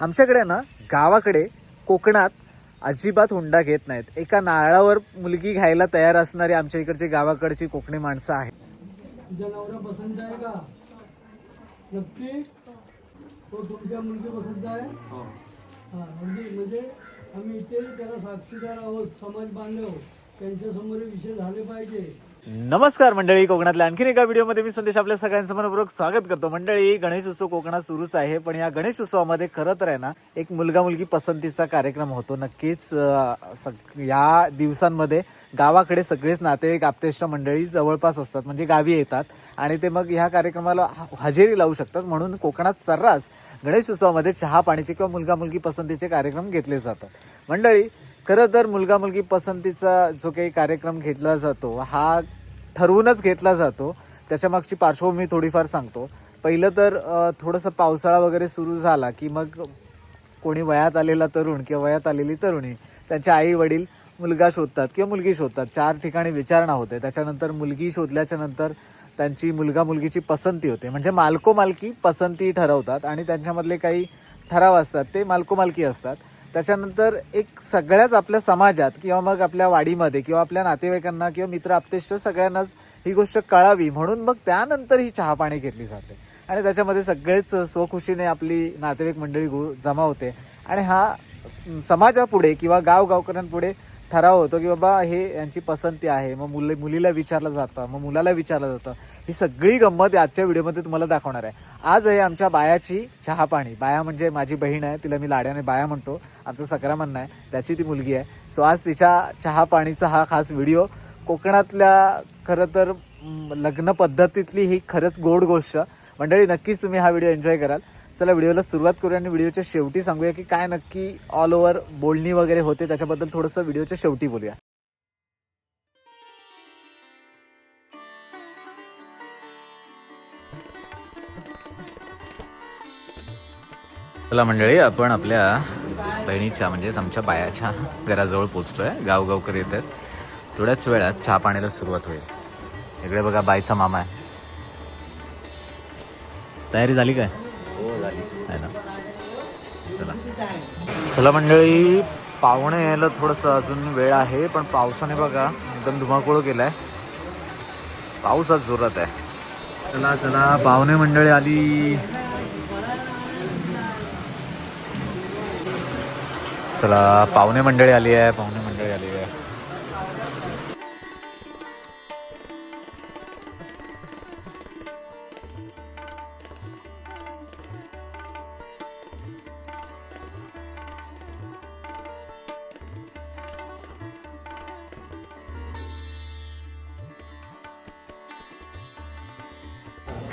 आमच्याकडे ना गावाकडे कोकणात अजिबात हुंडा घेत नाहीत. एका नारळावर मुलगी घ्यायला तयार असणारी आमच्या इकडची गावाकडची कोकणी माणसं आहेत. तुझा नवरा पसंत आहे का? नक्की? तो तुमच्या मुलगी पसंत आहे हा म्हणजे म्हणजे आम्ही इथे त्याला साक्षीदार आहोत समाज बांधव. त्यांच्यासमोर हे विषय झाले पाहिजे. नमस्कार मंडळी कोकणातल्या आणखीन एका व्हिडिओमध्ये मी संदेश आपल्या सगळ्यांचं मनपूर्वक स्वागत करतो. मंडळी गणेश उत्सव कोकणात सुरूच आहे पण या गणेश उत्सवामध्ये खरं तर आहे ना एक मुलगा मुलगी पसंतीचा कार्यक्रम होतो. नक्कीच सग- या दिवसांमध्ये गावाकडे सगळेच नातेवाईक आप्तेष्ट मंडळी जवळपास असतात म्हणजे गावी येतात आणि ते मग ह्या कार्यक्रमाला हजेरी लावू शकतात. म्हणून कोकणात सर्रास गणेश उत्सवामध्ये चहा पाण्याचे किंवा मुलगा मुलगी पसंतीचे कार्यक्रम घेतले जातात. मंडळी खरं तर मुलगा मुलगी पसंतीचा जो काही कार्यक्रम घेतला जातो हा ठरवूनच घेतला जातो. त्याच्यामागची पार्श्वभूमी थोडीफार सांगतो. पहिलं तर थोडंसं पावसाळा वगैरे सुरू झाला की मग कोणी वयात आलेला तरुण किंवा वयात आलेली तरुणी त्यांच्या आई वडील मुलगा शोधतात किंवा मुलगी शोधतात. चार ठिकाणी विचारणा होते. त्याच्यानंतर मुलगी शोधल्याच्या नंतर त्यांची मुलगा मुलगीची पसंती होते. म्हणजे मालको मालकी पसंती ठरवतात आणि त्यांच्यामधले काही ठराव असतात ते मालको मालकी असतात. त्याच्यानंतर एक सगळ्याच आपल्या समाजात किंवा मग आपल्या वाडीमध्ये किंवा आपल्या नातेवाईकांना किंवा मित्र आपतेष्ट सगळ्यांनाच ही गोष्ट कळावी म्हणून मग त्यानंतर ही चहापाणी घेतली जाते. आणि त्याच्यामध्ये सगळेच स्वखुशीने आपली नातेवाईक मंडळी जमा होते. आणि हा समाजापुढे किंवा गाव गावकऱ्यांपुढे ठराव होतो की बाबा हे यांची पसंती आहे मग मुली मुलीला विचारलं जातं मग मुलाला विचारलं जातं. ही सगळी गंमत आजच्या व्हिडिओमध्ये तुम्हाला दाखवणार आहे. आज आहे आमच्या बायाची चहा पाणी बाया म्हणजे माझी बहीण आहे तिला मी लाड्याने बाया म्हणतो आमचं सकरा म्हणणं आहे त्याची ती मुलगी आहे. सो आज तिच्या चहा पाणीचा हा खास व्हिडिओ कोकणातल्या खरं तर लग्न पद्धतीतली ही खरंच गोड गोष्ट. मंडळी नक्कीच तुम्ही हा व्हिडिओ एन्जॉय कराल. चला व्हिडिओला सुरुवात करूया आणि व्हिडिओच्या शेवटी सांगूया की काय नक्की ऑल ओव्हर बोलणी वगैरे होते. त्याच्याबद्दल थोडंसं व्हिडिओच्या शेवटी बोलूया. चला मंडळी आपण आपल्या बहिणीच्या म्हणजेच आमच्या बायाच्या घराजवळ पोचतोय. गावगावकर येत आहेत थोड्याच वेळात चहा पाण्याला सुरुवात होईल. इकडे बघा बाईचा मामा आहे. तयारी झाली काय? आहे ना. चला. चला मंडळी पाहुणे यायला थोडंसं अजून वेळ आहे पण पावसाने बघा एकदम धुमाकूळ आहे पाऊस आज जोरात आहे. चला चला पाहुणे मंडळी आली. चला पाहुणे मंडळी आली आहे पाहुणे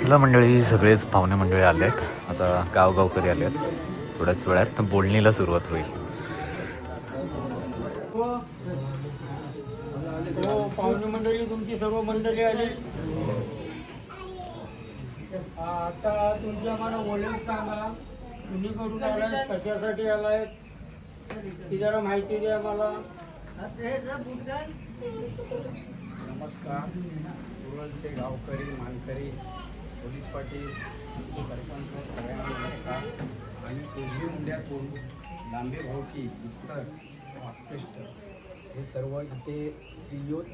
चला मंडळी सगळेच पाहुणे मंडळी आले आहेत. आता गावगावकरी आले आहेत. थोड्याच वेळात बोलणीला सुरुवात होईल. हो पाहुणे मंडळी तुमची सर्व मंडळी आली. आता तुमच्या मला बोलेल सांगा. तुम्ही करून आलाय कशासाठी आलाय ती जरा माहिती द्या मला नमस्कार. गावकरी मानकरी. पोलीस पाटील सरपंच सगळ्यांना नमस्कार. आणि कोल्ही मुंड्यातून लांबे भाऊकी उत्तर हे सर्व इथे श्रीयुत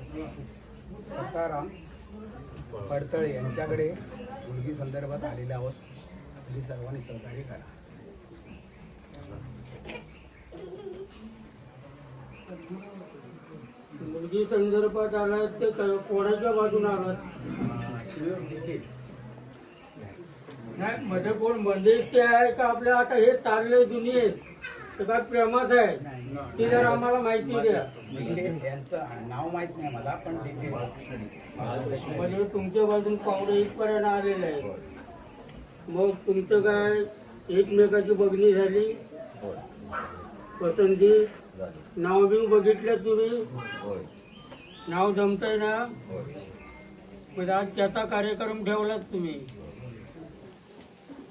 सकाराम पडतळे यांच्याकडे मुलगी संदर्भात आलेले आहोत. तरी सर्वांनी सहकार्य करा. मुलगी संदर्भात आलाय ते क- कोणाच्या बाजून आलात? शिव देखील. नाही मध्ये कोण बंदिश ते आहे का आपल्या? आता हे चालले दुनियेत ते काय प्रेमात आहे? ती जर आम्हाला माहिती द्या. डिटेल यांचं नाव माहीत नाही मला पण म्हणजे तुमच्या बाजून पाहुणे इथपर्यंत आलेले आहेत. मग तुमचं काय? एकमेकाची बघणी झाली? पसंती? नाव बिव बघितलं तुम्ही? नाव जमतंय ना? म्हणजे आज त्याचा कार्यक्रम ठेवलाच तुम्ही?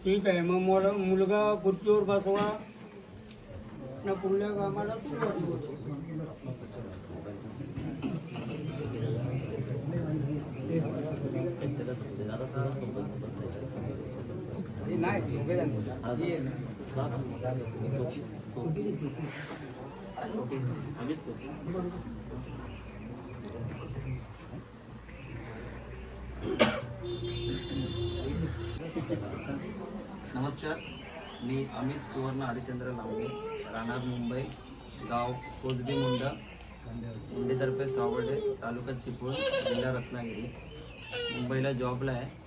ठीक आहे. मग मुल मुलगा खुर्चीवर बसवा. ना पुढल्या कामाला सुरुवात होते. हे नाही नमस्कार. मी अमित सुवर्ण हरिचंद्र लांबे राहणार मुंबई गाव कोजबी मुंडा मुंडेतर्फे सावर्डे तालुका चिपळूण जिल्हा रत्नागिरी. मुंबईला जॉबला आहे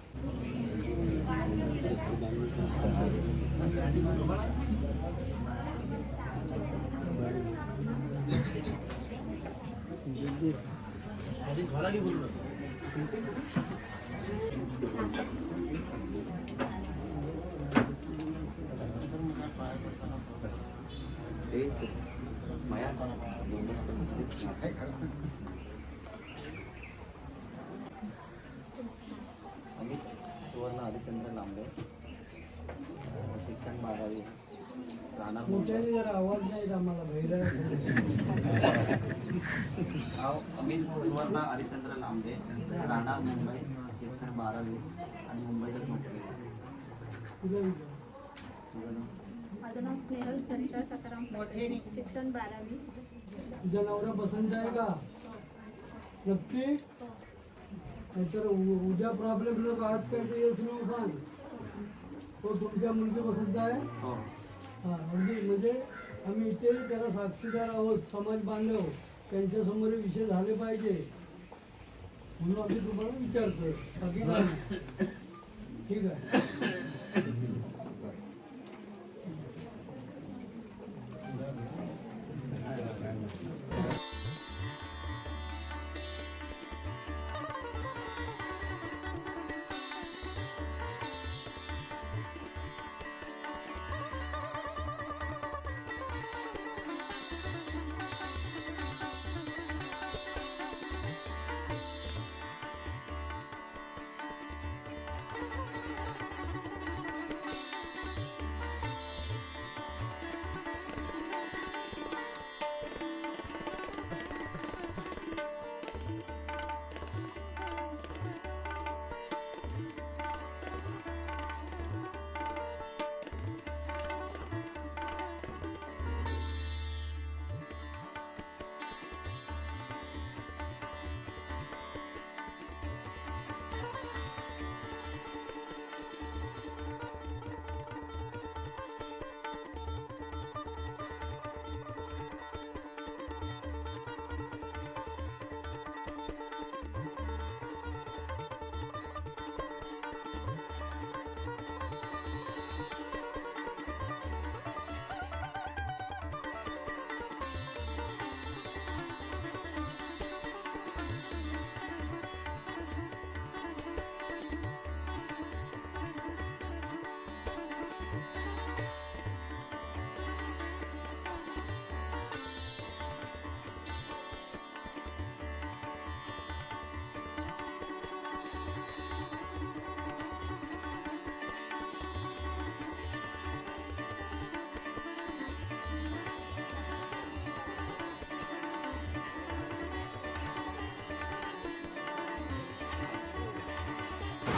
ते माया अमित सुवर्ण हरिचंद्र लांबे. शिक्षण बारावी. जरा आवाज नाही आम्हाला अमित सुवर्ण हरिचंद्र लांबे. राहणार मुंबई. शिक्षण बारावी. आणि मुंबईतच नोकरी? माझं नाव स्नेहल सरिता सकाराम शिक्षण बारावी. तुझा नवरा पसंत आहे का? नक्की नाहीतर उद्या प्रॉब्लेम नको आज काय ते येस सांग तो तुमच्या मुलगी पसंत आहे? हो. हा म्हणजे म्हणजे आम्ही इथे त्याला साक्षीदार आहोत समाज बांधव. त्यांच्यासमोर विषय झाले पाहिजे. म्हणून आम्ही तुम्हाला विचारतोय. बाकी काय. ठीक आहे.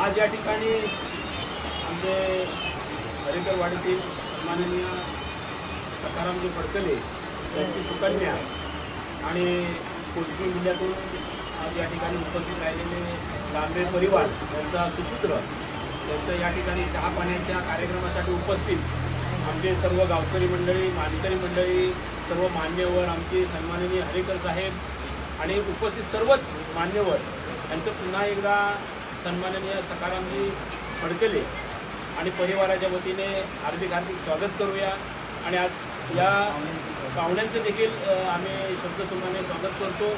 आज या ठिकाणी आमचे हरिकरवाडीतील माननीय सकारामजी फडकले त्यांची सुकन्या आणि कोचगी जिल्ह्यातून आज या ठिकाणी उपस्थित राहिलेले लांबे परिवार त्यांचा सुपुत्र त्यांचं या ठिकाणी चहा पाण्याच्या कार्यक्रमासाठी उपस्थित आमचे सर्व गावकरी मंडळी मानकरी मंडळी सर्व मान्यवर आमचे सन्माननीय हरेकर साहेब आणि उपस्थित सर्वच मान्यवर यांचं पुन्हा एकदा सन्माननीय सकारामजी फडकले आणि परिवाराच्या वतीने हार्दिक हार्दिक स्वागत करूया. आणि आज या पाहुण्यांचं देखील आम्ही शब्दसुमाने स्वागत करतो.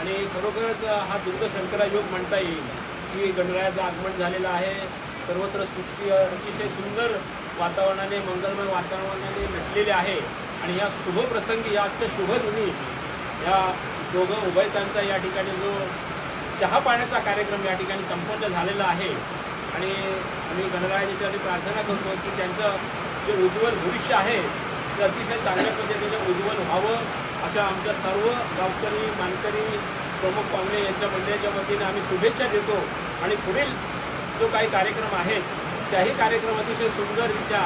आणि खरोखरच हा दुर्ग शंकरा योग म्हणता येईल. की गणरायाचं आगमन झालेलं आहे. सर्वत्र सृष्टी अतिशय सुंदर वातावरणाने मंगलमय वातावरणाने नटलेले आहे. आणि या शुभप्रसंगी या आजच्या शुभ या दोघं उभयतांचा या ठिकाणी जो चहा पाण्याचा कार्यक्रम या ठिकाणी संपन्न झालेला आहे. आणि आम्ही गणरायाच्या प्रार्थना करतो की त्यांचं जे उज्ज्वल भविष्य आहे ते अतिशय चांगल्या पद्धतीने उज्ज्वल व्हावं अशा आमच्या सर्व गावकरी मानकरी प्रमुख पाहुणे यांच्या मंडळाच्या वतीने आम्ही शुभेच्छा देतो. आणि पुढील जो काही कार्यक्रम आहे त्याही कार्यक्रम अतिशय सुंदररित्या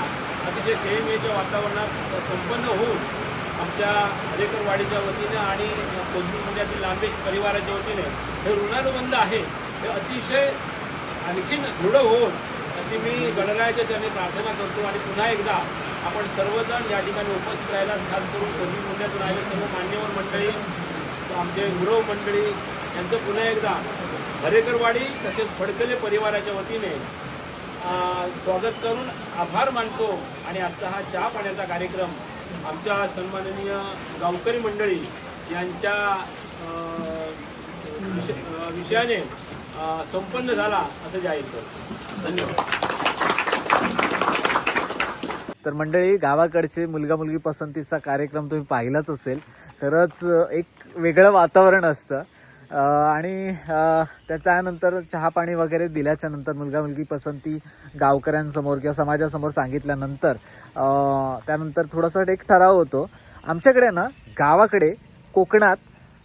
अतिशय खेळमेळीच्या वातावरणात संपन्न होऊन आमच्या हरेकरवाडीच्या वतीने आणि कोथरूड जिल्ह्यातील लांबेश परिवाराच्या वतीने हे ऋणानुबंध आहे हे अतिशय आणखीन दृढ होऊन अशी मी गणरायाच्या चरणी प्रार्थना करतो आणि पुन्हा एकदा आपण सर्वजण या ठिकाणी उपस्थित राहायला खास करून कोथरूड जिल्ह्यातून आलेले सर्व मान्यवर मंडळी आमचे गुरव मंडळी यांचं पुन्हा एकदा हरेकरवाडी तसेच फडकले परिवाराच्या वतीने स्वागत करून आभार मानतो आणि आजचा हा चहा पाण्याचा कार्यक्रम आमच्या सन्माननीय गावकरी मंडळी यांच्या विषयाने संपन्न झाला असं जाहीर करतो. धन्यवाद. तर मंडळी गावाकडचे मुलगा मुलगी पसंतीचा कार्यक्रम तुम्ही पाहिलाच असेल. तरच एक वेगळं वातावरण असतं. आणि त्या त्यानंतर चहा पाणी वगैरे दिल्याच्या नंतर मुलगा मुलगी पसंती गावकऱ्यांसमोर किंवा समाजासमोर सांगितल्यानंतर त्यानंतर थोडासा एक ठराव होतो. आमच्याकडे ना गावाकडे कोकणात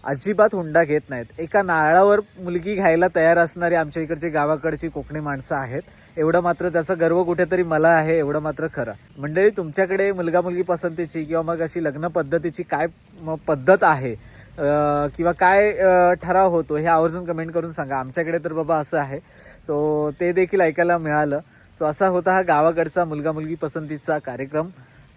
अजिबात हुंडा घेत नाहीत. एका नारळावर मुलगी घ्यायला तयार असणारी आमच्या इकडची गावाकडची कोकणी माणसं आहेत. एवढं मात्र त्याचा गर्व कुठेतरी मला आहे एवढं मात्र खरं. मंडळी तुमच्याकडे मुलगा मुलगी पसंतीची किंवा मग अशी लग्न पद्धतीची काय म- पद्धत आहे? किंवा काय ठराव होतो हे आवर्जून कमेंट करून सांगा. आमच्याकडे तर बाबा असं आहे. सो ते देखील ऐकायला मिळालं. सो असा होता हा गावाकडचा मुलगा मुलगी पसंतीचा कार्यक्रम.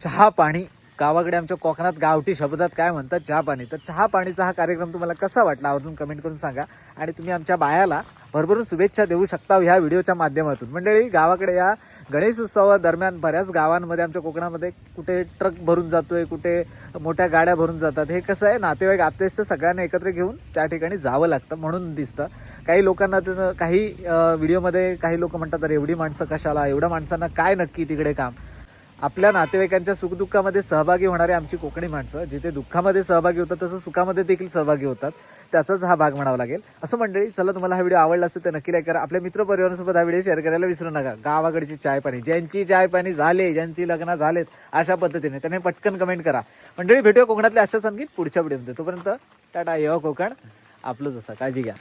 चहा पाणी. गावाकडे आमच्या कोकणात गावठी शब्दात काय म्हणतात? चहा पाणी. तर चहा पाणीचा हा कार्यक्रम तुम्हाला कसा वाटला? आवर्जून कमेंट करून सांगा. आणि तुम्ही आमच्या बायाला भरभरून शुभेच्छा देऊ शकता ह्या व्हिडिओच्या माध्यमातून. मंडळी गावाकडे या गणेश उत्सवादरम्यान बऱ्याच गावांमध्ये आमच्या कोकणामध्ये कुठे ट्रक भरून जातोय कुठे मोठ्या गाड्या भरून जातात हे कसं आहे नातेवाईक आपतेष्ट सगळ्यांना एकत्र घेऊन त्या ठिकाणी जावं लागतं म्हणून दिसतं. काही लोकांना त्यानं काही व्हिडिओमध्ये काही लोक म्हणतात अरे एवढी माणसं कशाला? एवढ्या माणसांना काय नक्की तिकडे काम? आपल्या नातेवाईकांच्या सुखदुःखामध्ये सहभागी होणारे आमची कोकणी माणसं जिथे दुःखामध्ये सहभागी होतात तसं सुखामध्ये देखील सहभागी होतात. त्याचाच हा भाग म्हणावा लागेल. असं मंडळी चला तुम्हाला हा व्हिडिओ आवडला असेल तर नक्की लाईक करा. आपल्या मित्र परिवारासोबत हा व्हिडिओ शेअर करायला विसरू नका. गावाकडची चाय पाणी ज्यांची चाय पाणी झाले ज्यांची लग्न झालेत अशा पद्धतीने त्याने पटकन कमेंट करा. मंडळी भेटूया कोकणातल्या अशा संगीत पुढच्या व्हिडिओमध्ये तोपर्यंत टाटा य कोकण. आपलं जसं काळजी घ्या.